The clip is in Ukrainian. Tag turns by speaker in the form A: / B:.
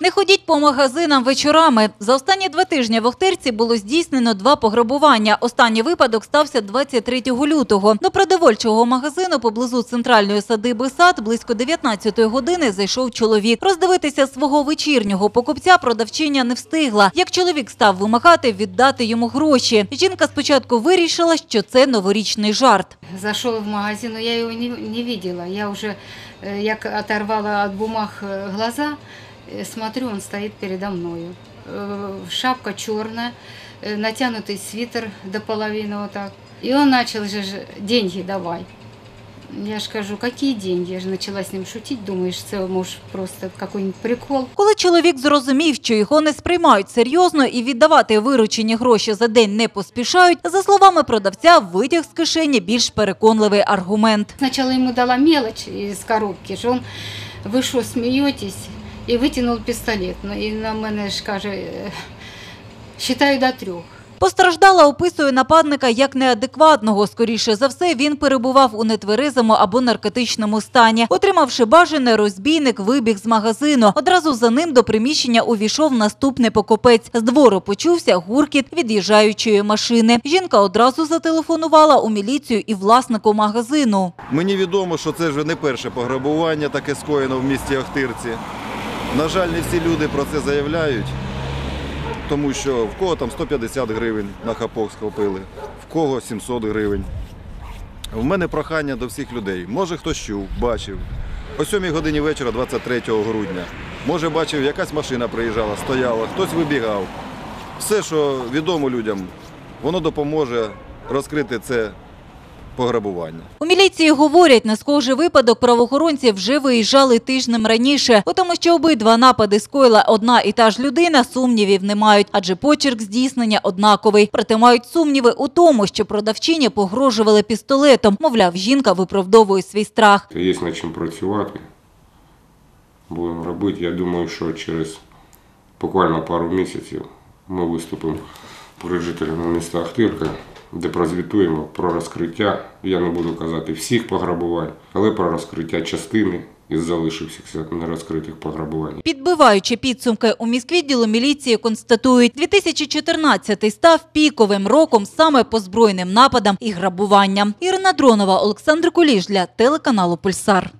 A: Не ходіть по магазинам вечорами. За останні два тижні в Охтирці було здійснено два пограбування. Останній випадок стався 23 лютого. До продовольчого магазину поблизу центральної садиби сад близько 19-ї години зайшов чоловік. Роздивитися свого вечірнього покупця продавчиня не встигла. Як чоловік став вимагати віддати йому гроші. Жінка спочатку вирішила, що це новорічний жарт.
B: Зашел в магазин, но я его не, не видела. Я уже, э, я к- оторвала от бумаг э, глаза, э, смотрю, он стоит передо мною. Э, Шапка черная, э, натянутый свитер до половины вот так. И он начал же ж, деньги давай. Я ж кажу, какие деньги? Я же начала с ним шутить, думаешь, це может просто какой-нибудь прикол.
A: Коли чоловік зрозумів, що його не сприймають серйозно і віддавати виручені гроші за день не поспішають, за словами продавця, витяг з кишені більш переконливий аргумент.
B: Сначала ему дала мелочь из коробки, что он, вы что, смеетесь? И вытянул пистолет. Ну, І на мене ж каже, «Е, считаю до трьох.
A: Постраждала описує нападника як неадекватного. Скоріше за все, він перебував у нетверезому або наркотичному стані. Отримавши бажане, розбійник вибіг з магазину. Одразу за ним до приміщення увійшов наступний покупець. З двору почувся гуркіт від'їжджаючої машини. Жінка одразу зателефонувала у міліцію і власнику магазину.
C: Мені відомо, що це вже не перше пограбування, таке скоєно в місті Охтирці. На жаль, не всі люди про це заявляють, тому що в кого там 150 гривень на хапок схопили, в кого 700 гривень. В мене прохання до всіх людей. Може хтось чув, бачив. О 7 годині вечора 23 грудня. Може бачив, якась машина приїжджала, стояла, хтось вибігав. Все, що відомо людям, воно допоможе розкрити це пограбування.
A: У міліції говорять, на схожий випадок правоохоронці вже виїжджали тижнем раніше. У тому, що обидва напади скоїла одна і та ж людина, сумнівів не мають, адже почерк здійснення однаковий. Проте мають сумніви у тому, що продавчині погрожували пістолетом. Мовляв, жінка виправдовує свій страх.
D: Є над чим працювати. Будемо робити. Я думаю, що через буквально пару місяців ми виступимо перед жителями міста Ахтирка, де прозвітуємо про розкриття. Я не буду казати всіх пограбувань, але про розкриття частини із залишившихся нерозкритих пограбувань.
A: Підбиваючи підсумки у міськвідділу міліції констатують, 2014 став піковим роком саме по збройним нападам і грабуванням. Ірина Дронова, Олександр Куліш для телеканалу Пульсар.